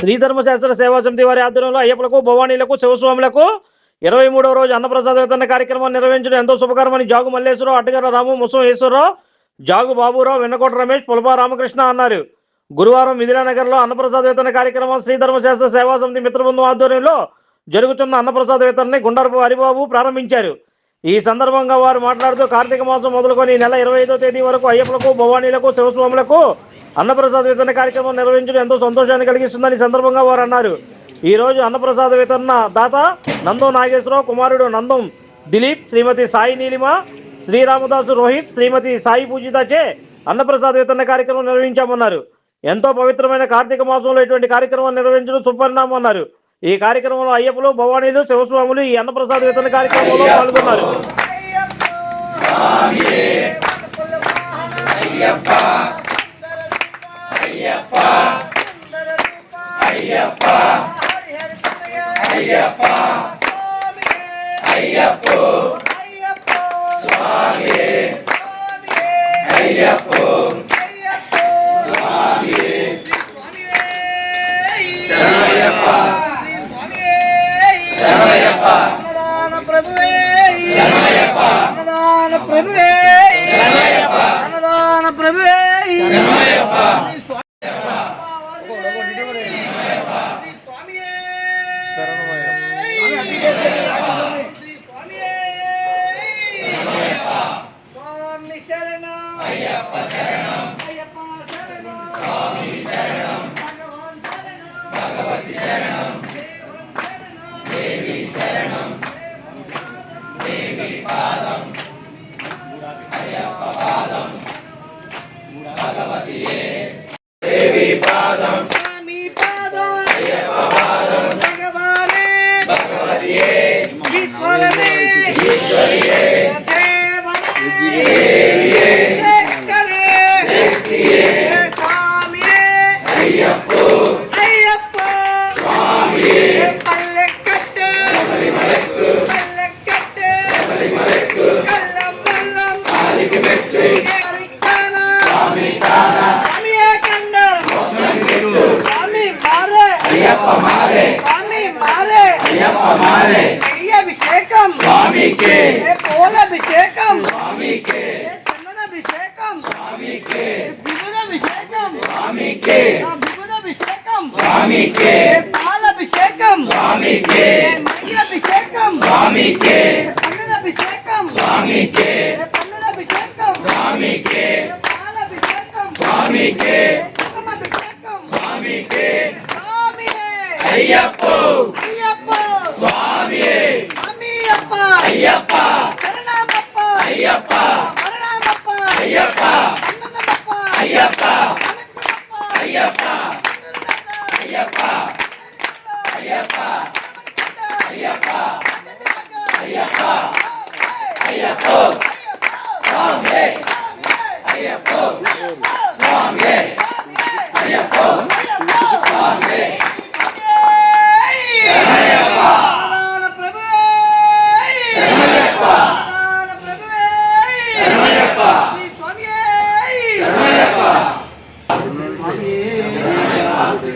శ్రీధర్మశాస్త్ర సేవా సమితి వారి ఆధ్వర్యంలో అయ్యప్పలకు భవానీలకు శివస్వాములకు ఇరవై మూడవ రోజు అన్నప్రసాద వితరణ కార్యక్రమం నిర్వహించడం ఎంతో శుభకరమని జాగు మల్లేశ్వరరావు అట్టగర రాము ముసం ఈశ్వరరావు జాగు బాబురావు వెన్నకోట రమేష్ పులపా రామకృష్ణ అన్నారు. గురువారం మిథిలానగర్లో అన్నప్రసాద వేతన కార్యక్రమం శ్రీధర్మశాస్త్ర సేవా సమితి మిత్రబృందం ఆధ్వర్యంలో జరుగుతున్న అన్నప్రసాద వేతనని గుండరపు హరిబాబు ప్రారంభించారు. ఈ సందర్భంగా వారు మాట్లాడుతూ కార్తీక మాసం మొదలుకొని నెల ఇరవై ఐదో తేదీ వరకు అయ్యప్పలకు భవానీలకు శివస్వాములకు అన్నప్రసాద వితరణ కార్యక్రమం నిర్వహించడం ఎంతో సంతోషాన్ని కలిగిస్తుందని సందర్భంగా వారు అన్నారు. ఈ రోజు అన్నప్రసాద వితరణ దాత నందం నాగేశ్వరరావు కుమారుడు నందం దిలీప్ శ్రీమతి సాయి నీలిమ శ్రీరామదాసు రోహిత్ శ్రీమతి సాయి పూజితచే అన్నప్రసాద వితరణ కార్యక్రమం నిర్వహించామన్నారు. ఎంతో పవిత్రమైన కార్తీక మాసంలో ఇటువంటి కార్యక్రమం నిర్వహించడం సుపరిణామం అన్నారు. ఈ కార్యక్రమంలో అయ్యప్పలు భవానీలు శివస్వాములు ఈ అన్నప్రసాద్ వితరణ కార్యక్రమంలో పాల్గొన్నారు. అన్నదాన శరణం. భగవతి శరణం. దేవి శరణం. ईश्वरीय అయ్యప్ప మారే అభిషేకం స్వామికే పూలభిషేకం స్వామికే చందనాభిషేకం స్వామికే విభుదాభిషేకం స్వామికే విభుదాభిషేకం స్వామికే పాలభిషేకం స్వామికే మయ్యాభిషేకం స్వామికే పన్ననాభిషేకం స్వామికే పన్ననాభిషేకం స్వామికే పాలభిషేకం స్వామికే కుంకుమాభిషేకం స్వామికే స్వామియే అయ్యప్ప అయ్యప్ప స్వామియే అమ్మయ్యప్ప అయ్యప్ప శరణమప్ప అయ్యప్ప శరణమప్ప అయ్యప్ప అన్నమప్ప అయ్యప్ప అయ్యప్ప అయ్యప్ప అయ్యప్ప అయ్యప్ప అయ్యప్ప అయ్యప్ప స్వామి అయ్యప్ప స్వామి అయ్యప్ప స్వామి శరణయ్యప్ప ప్రభువే శరణయ్యప్ప ప్రభువే శరణయ్యప్ప శ్రీ స్వామియే శరణయ్యప్ప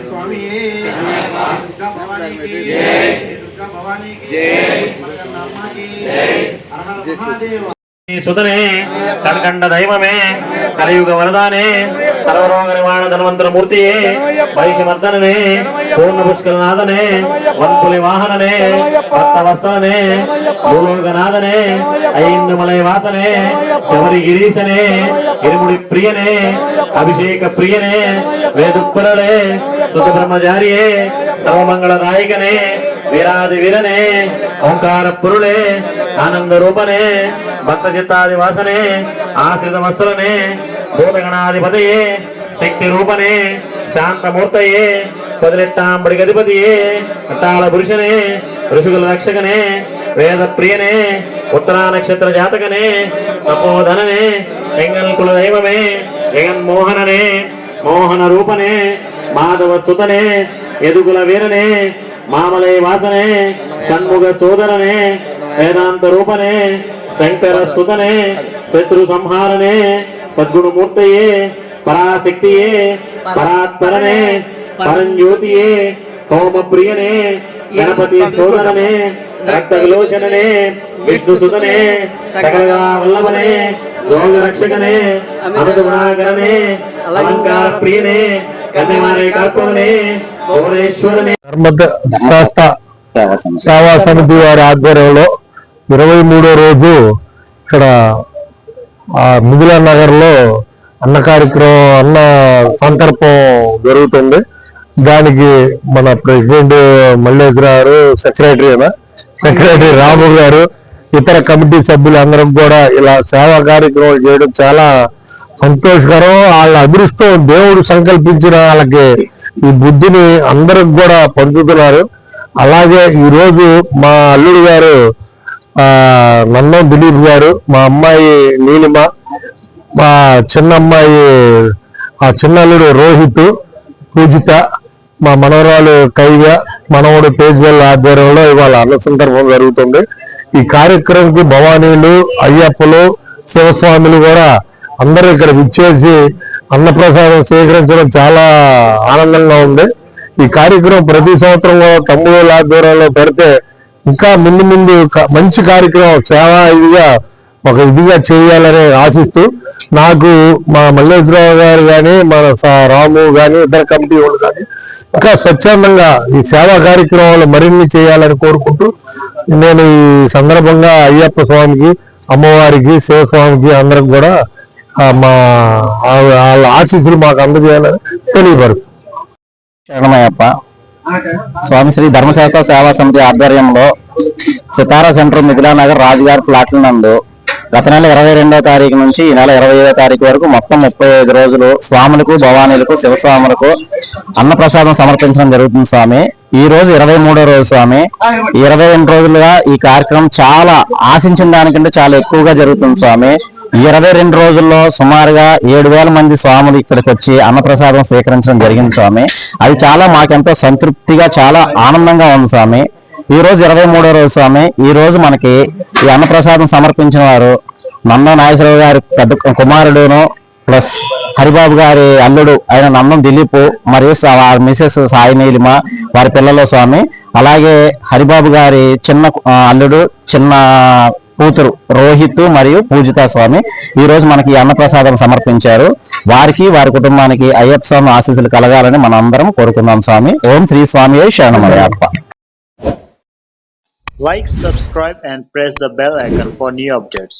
స్వామి దుర్గా భవానీకి దుర్గా భవానీకి అమ్మకి సుతనే కడకండ దైవమే కలియుగ వరదానే సర్వరోగ నివారణ ధన్వంతర మూర్తియే వైశమర్దననే పూర్ణ పుష్కరనాథనే వంతులి వాహననే భక్త వత్సలనే భూలోకనాథనే ఐందుమలై వాసనే శబరి గిరీశనే ఇరుముడి ప్రియనే అభిషేక ప్రియనే వేదుక్కురలే సుత బ్రహ్మచారియే సర్వమంగళ నాయకనే వీరాది వీరనే ఓంకార పురులే ఆనంద రూపనే భక్త చిత్తాది వాసనే ఆశ్రిత వత్సలనే భూతగణాధిపతయే శక్తి రూపనే శాంతమూర్తయే పదిలెట్టాంబడి గధిపతియే అట్టాల పురుషనే ఋషుకుల రక్షకనే వేద ప్రియనే ఉత్తరా నక్షత్ర జాతకనే తపోధననే ఎంగల్ కుల దైవమే జగన్మోహననే మోహన రూపనే మాధవ సుతనే ఎదుగుల వీరనే మామలై వాసనే షణ్ముఖ సోదరనే వేదాంత రూపనే శంకర సుతనే శత్రు సంహారనే సద్గుణమూర్తయే పరాశక్తియే పరాత్పరనే పరంజ్యోతియే హోమ ప్రియనే గణపతి సోదరనే రక్త విలోచననే విష్ణు సుతనే సకల వల్లభనే రోగ రక్షకనే అమృత గుణాకరనే అలంకార ప్రియనే కన్యమారే కల్పనే భువనేశ్వరనే. ధర్మద శాస్త సేవా సమితి వారి ఆధ్వర్యంలో ఇరవై మూడో రోజు ఇక్కడ మిథులా నగర్లో అన్న కార్యక్రమం అన్న సందర్భం జరుగుతుంది. దానికి మన ప్రెసిడెంట్ మల్లేశ్వర గారు సెక్రటరీ సెక్రటరీ రాము గారు ఇతర కమిటీ సభ్యులు అందరం కూడా ఇలా సేవా కార్యక్రమాలు చేయడం చాలా సంతోషకరం. వాళ్ళ అదృష్టం దేవుడు సంకల్పించిన వాళ్ళకి ఈ బుద్ధిని అందరికి కూడా పంచుతున్నారు. అలాగే ఈరోజు మా అల్లుడు గారు ఆ దిలీప్ గారు మా అమ్మాయి నీలిమ మా చిన్న అమ్మాయి ఆ చిన్న అల్లుడు రోహిత్ పూజిత మా మనవరాలు కైవ్య మనవడు తేజ్వల్ ఆధ్వర్యంలో ఇవాళ అన్న సందర్భం జరుగుతుంది. ఈ కార్యక్రమంకి భవానీలు అయ్యప్పలు శివస్వాములు కూడా అందరూ ఇక్కడ విచ్చేసి అన్నప్రసాదం స్వీకరించడం చాలా ఆనందంగా ఉంది. ఈ కార్యక్రమం ప్రతి సంవత్సరం కూడా తమ్ముడు ఆధ్వర్యంలో పెడితే ఇంకా ముందు ముందు క- మంచి కార్యక్రమం సేవా ఇదిగా ఒక ఇదిగా చేయాలని ఆశిస్తూ నాకు మా మల్లేశ్వరరావు గారు కానీ మన రాము కానీ ఇతర కమిటీ వాళ్ళు కానీ ఇంకా స్వచ్ఛందంగా ఈ సేవా కార్యక్రమాలు మరిన్ని చేయాలని కోరుకుంటూ నేను ఈ సందర్భంగా అయ్యప్ప స్వామికి అమ్మవారికి శివస్వామికి అందరికి కూడా మా వాళ్ళ ఆశీస్సులు మాకు అందజేయాలని తెలియపరుస్తూ. శరణమయ్యప్ప. స్వామి శ్రీ ధర్మశాస్త్ర సేవా సమితి ఆధ్వర్యంలో సితారా సెంటర్ మిథిలానగర్ రాజుగారి ప్లాట్ల నందు గత నెల ఇరవై రెండో తారీఖు నుంచి ఈ నెల ఇరవై ఐదో తారీఖు వరకు మొత్తం ముప్పై ఐదు రోజులు స్వాములకు భవానీలకు శివస్వాములకు అన్నప్రసాదం సమర్పించడం జరుగుతుంది స్వామి. ఈ రోజు ఇరవై మూడో రోజు స్వామి. ఈ ఇరవై రెండు రోజులుగా ఈ కార్యక్రమం చాలా ఆశించిన దానికంటే చాలా ఎక్కువగా జరుగుతుంది స్వామి. ఇరవై రెండు రోజుల్లో సుమారుగా ఏడు వేల మంది స్వాములు ఇక్కడికి వచ్చి అన్నప్రసాదం స్వీకరించడం జరిగింది స్వామి. అది చాలా మాకెంతో సంతృప్తిగా చాలా ఆనందంగా ఉంది స్వామి. ఈ రోజు ఇరవై మూడో రోజు స్వామి. ఈ రోజు మనకి ఈ అన్నప్రసాదం సమర్పించిన వారు నందం నాగేశ్వరరావు గారి పెద్ద కుమారుడును ప్లస్ హరిబాబు గారి అల్లుడు ఆయన నందం దిలీప్ మరియు వారి మిసెస్ సాయి నీలిమ వారి పిల్లలు స్వామి. అలాగే హరిబాబు గారి చిన్న అల్లుడు చిన్న కూతురు రోహిత్ మరియు పూజిత స్వామి. ఈ రోజు మనకి అన్నప్రసాదం సమర్పించారు. వారికి వారి కుటుంబానికి అయ్యప్ప స్వామి ఆశీస్సులు కలగాలని మనం అందరం కోరుకుందాం స్వామి. ఓం శ్రీ స్వామి శరణమయ్యప్ప. Like, subscribe, and press the bell icon for new updates.